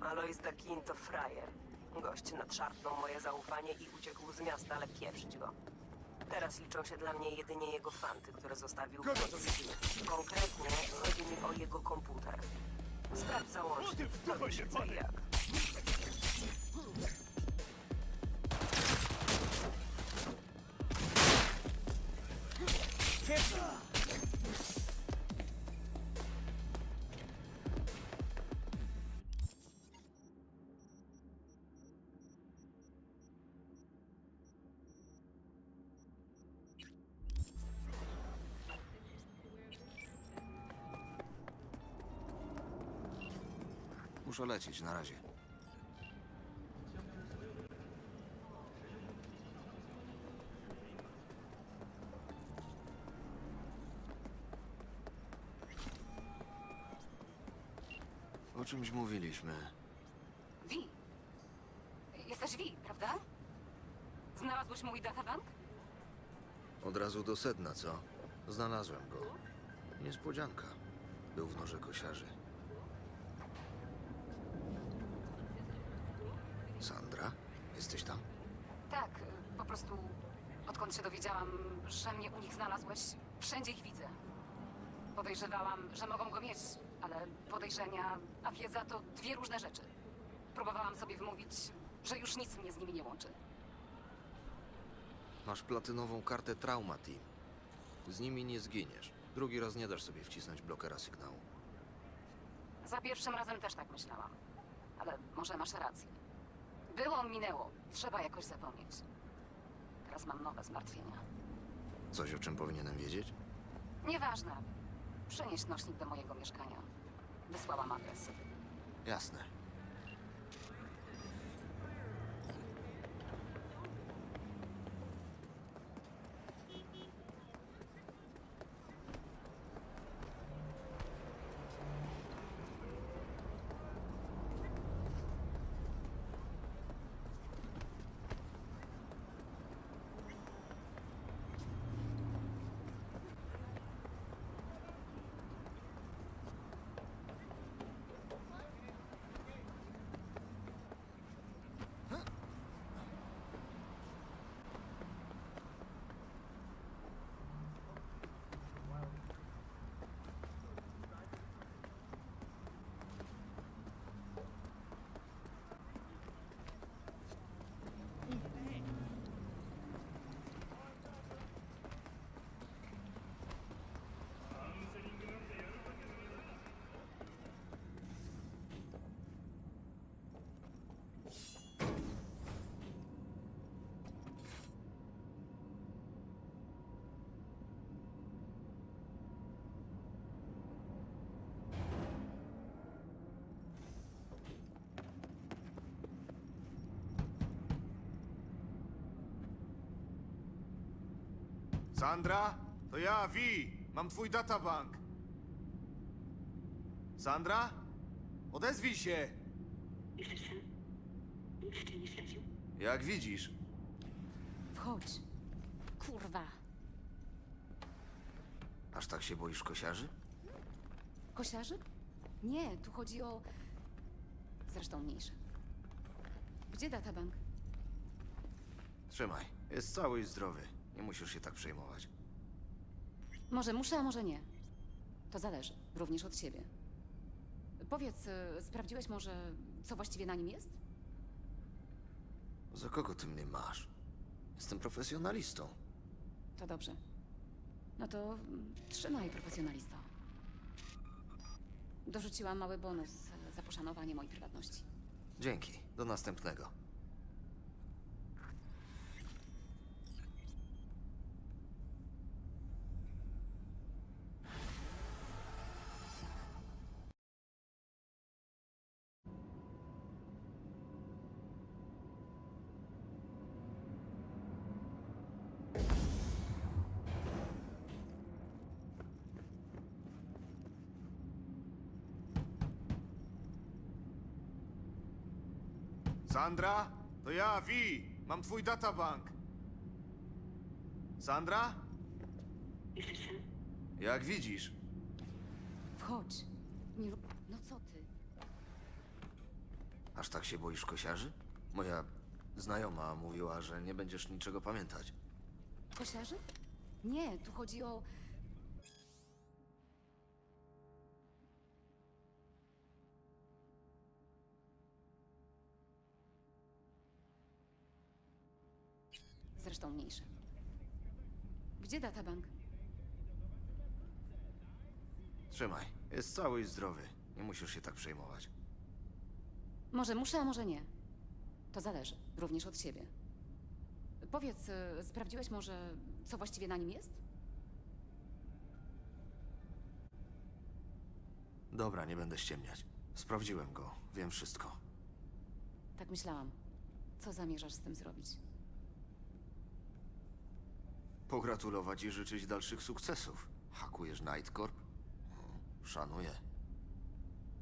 Alois Dakin to frajer. Gość nadszarpnął moje zaufanie i uciekł z miasta, ale pieprzyć go. Teraz liczą się dla mnie jedynie jego fanty, które zostawił Kogo to. Konkretnie chodzi mi o jego komputer. Sprawdź załącznik, dowiesz się, co i jak. Muszę lecieć, na razie. O czymś mówiliśmy. Wi. Jesteś Wi, prawda? Znalazłeś mój databank? Od razu do sedna, co? Znalazłem go. Niespodzianka. Był w noże kosiarzy. Sandra? Jesteś tam? Tak, po prostu odkąd się dowiedziałam, że mnie u nich znalazłeś, wszędzie ich widzę. Podejrzewałam, że mogą go mieć, ale podejrzenia, a wiedza to dwie różne rzeczy. Próbowałam sobie wmówić, że już nic mnie z nimi nie łączy. Masz platynową kartę Trauma Team. Z nimi nie zginiesz. Drugi raz nie dasz sobie wcisnąć blokera sygnału. Za pierwszym razem też tak myślałam. Ale może masz rację. Było, minęło. Trzeba jakoś zapomnieć. Teraz mam nowe zmartwienia. Coś, o czym powinienem wiedzieć? Nieważne. Przenieś nośnik do mojego mieszkania. Wysłałam adres. Jasne. Sandra? To ja, Vi. Mam twój databank. Sandra? Odezwij się. Jesteś sam? Nikt cię nie śledził? Jak widzisz. Wchodź. Kurwa. Aż tak się boisz kosiarzy? Kosiarzy? Nie, tu chodzi o... Zresztą mniejsze. Gdzie databank? Trzymaj. Jest cały i zdrowy. Nie musisz się tak przejmować. Może muszę, a może nie. To zależy, również od ciebie. Powiedz, y, sprawdziłeś może, co właściwie na nim jest? Za kogo ty mnie masz? Jestem profesjonalistą. To dobrze. No to mm, trzymaj, profesjonalisto. Dorzuciłam mały bonus y, za poszanowanie mojej prywatności. Dzięki. Do następnego. Sandra? To ja, Vi. Mam twój databank. Sandra? Jak widzisz. Wchodź. Nie rób... No co ty? Aż tak się boisz kosiarzy? Moja znajoma mówiła, że nie będziesz niczego pamiętać. Kosiarzy? Nie, tu chodzi o... Zresztą mniejsze. Gdzie databank? Trzymaj. Jest cały i zdrowy. Nie musisz się tak przejmować. Może muszę, a może nie. To zależy, również od ciebie. Powiedz, y, sprawdziłeś może, co właściwie na nim jest? Dobra, nie będę ściemniać. Sprawdziłem go. Wiem wszystko. Tak myślałam. Co zamierzasz z tym zrobić? Pogratulować i życzyć dalszych sukcesów. Hakujesz Nightcorp? Hmm, Szanuję.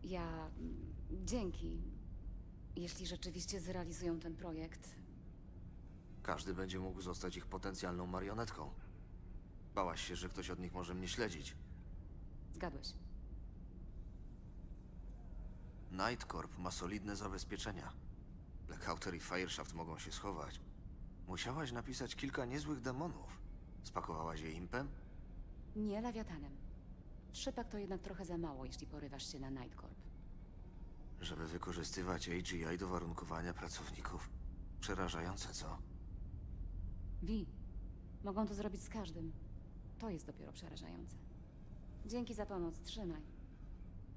Ja. mm, Dzięki. Jeśli rzeczywiście zrealizują ten projekt, Każdy będzie mógł zostać ich potencjalną marionetką. Bałaś się, że ktoś od nich może mnie śledzić. zgadłeś. Nightcorp ma solidne zabezpieczenia. Blackouter i Fireshaft mogą się schować. Musiałaś napisać kilka niezłych demonów. Spakowałaś je impem? Nie lawiatanem. Trzypak to jednak trochę za mało, jeśli porywasz się na Nightcorp. Żeby wykorzystywać AGI do warunkowania pracowników. Przerażające, co? Wi, mogą to zrobić z każdym. To jest dopiero przerażające. Dzięki za pomoc, trzymaj.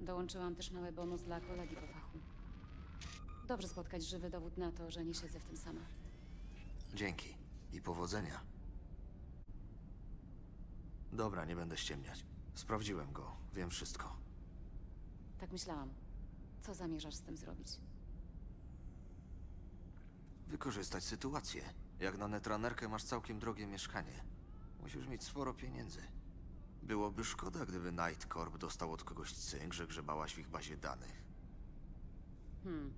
Dołączyłam też mały bonus dla kolegi po fachu. Dobrze spotkać żywy dowód na to, że nie siedzę w tym sama. Dzięki. I powodzenia. Dobra, nie będę ściemniać. Sprawdziłem go. Wiem wszystko. Tak myślałam. Co zamierzasz z tym zrobić? Wykorzystać sytuację. Jak na netranerkę masz całkiem drogie mieszkanie. Musisz mieć sporo pieniędzy. Byłoby szkoda, gdyby Nightcorp dostał od kogoś cynk, że grzebałaś w ich bazie danych. Hmm.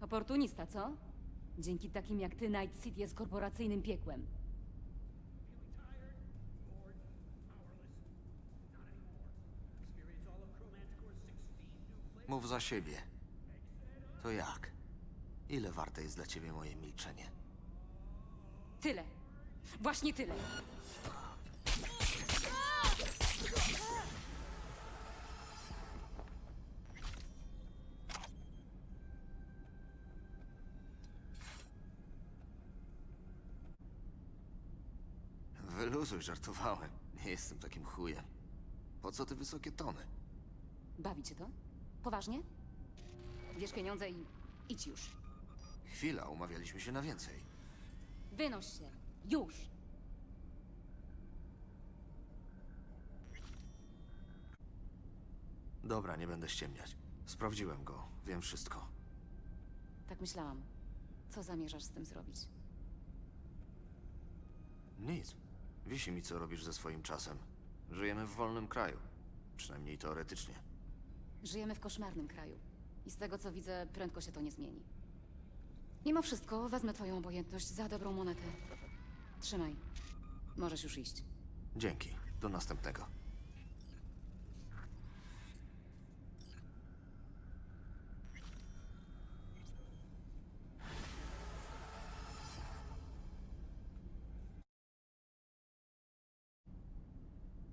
Oportunista, co? Dzięki takim jak ty Night City jest korporacyjnym piekłem. Mów za siebie. To jak? Ile warte jest dla ciebie moje milczenie? Tyle. Właśnie tyle. Wyluzuj, żartowałem. Nie jestem takim chujem. Po co te wysokie tony? Bawi cię to? Poważnie? Bierz pieniądze i idź już. Chwila, umawialiśmy się na więcej. Wynoś się. Już! Dobra, nie będę ściemniać. Sprawdziłem go. Wiem wszystko. Tak myślałam. Co zamierzasz z tym zrobić? Nic. Wisi mi, co robisz ze swoim czasem. Żyjemy w wolnym kraju. Przynajmniej teoretycznie. Żyjemy w koszmarnym kraju. I z tego co widzę, prędko się to nie zmieni. Mimo wszystko, wezmę twoją obojętność za dobrą monetę. Trzymaj. Możesz już iść. Dzięki. Do następnego.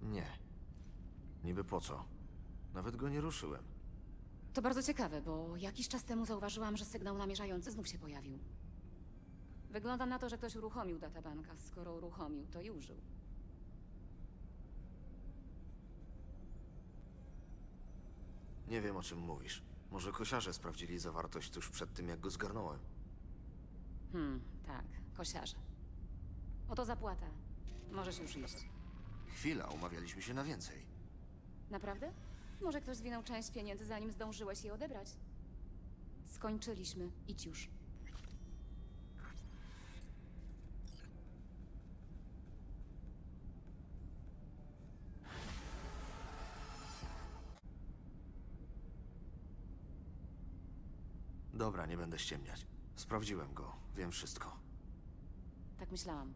Nie. Niby po co? Nawet go nie ruszyłem. To bardzo ciekawe, bo jakiś czas temu zauważyłam, że sygnał namierzający znów się pojawił. Wygląda na to, że ktoś uruchomił databanka. Skoro uruchomił, to i użył. Nie wiem, o czym mówisz. Może kosiarze sprawdzili zawartość tuż przed tym, jak go zgarnąłem. Hmm, tak, kosiarze. Oto zapłata. Możesz już iść. Chwila, umawialiśmy się na więcej. Naprawdę? Może ktoś zwinął część pieniędzy, zanim zdążyłeś je odebrać? Skończyliśmy. Idź już. Dobra, nie będę ściemniać. Sprawdziłem go. Wiem wszystko. Tak myślałam.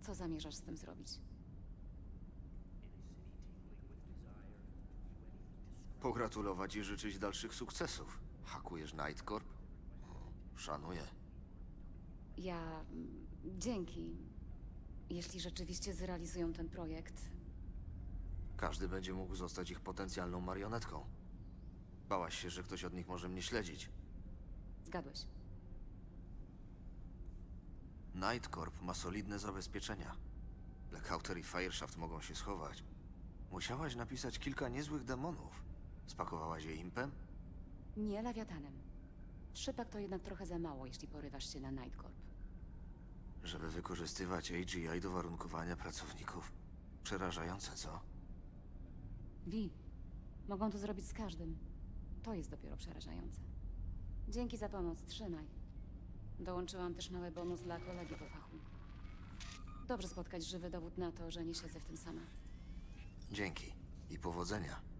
Co zamierzasz z tym zrobić? Pogratulować i życzyć dalszych sukcesów. Hakujesz Nightcorp? Szanuję. Ja. mm, Dzięki. Jeśli rzeczywiście zrealizują ten projekt, Każdy będzie mógł zostać ich potencjalną marionetką. Bałaś się, że ktoś od nich może mnie śledzić. zgadłeś. Nightcorp ma solidne zabezpieczenia. Blackouter i Fireshaft mogą się schować. Musiałaś napisać kilka niezłych demonów. Spakowałaś je impem? Nie lewiatanem. Trzypak to jednak trochę za mało, jeśli porywasz się na Nightcorp. Żeby wykorzystywać AGI do warunkowania pracowników. Przerażające, co? Wi, mogą to zrobić z każdym. To jest dopiero przerażające. Dzięki za pomoc, trzymaj. Dołączyłam też mały bonus dla kolegi po fachu. Dobrze spotkać żywy dowód na to, że nie siedzę w tym sama. Dzięki i powodzenia.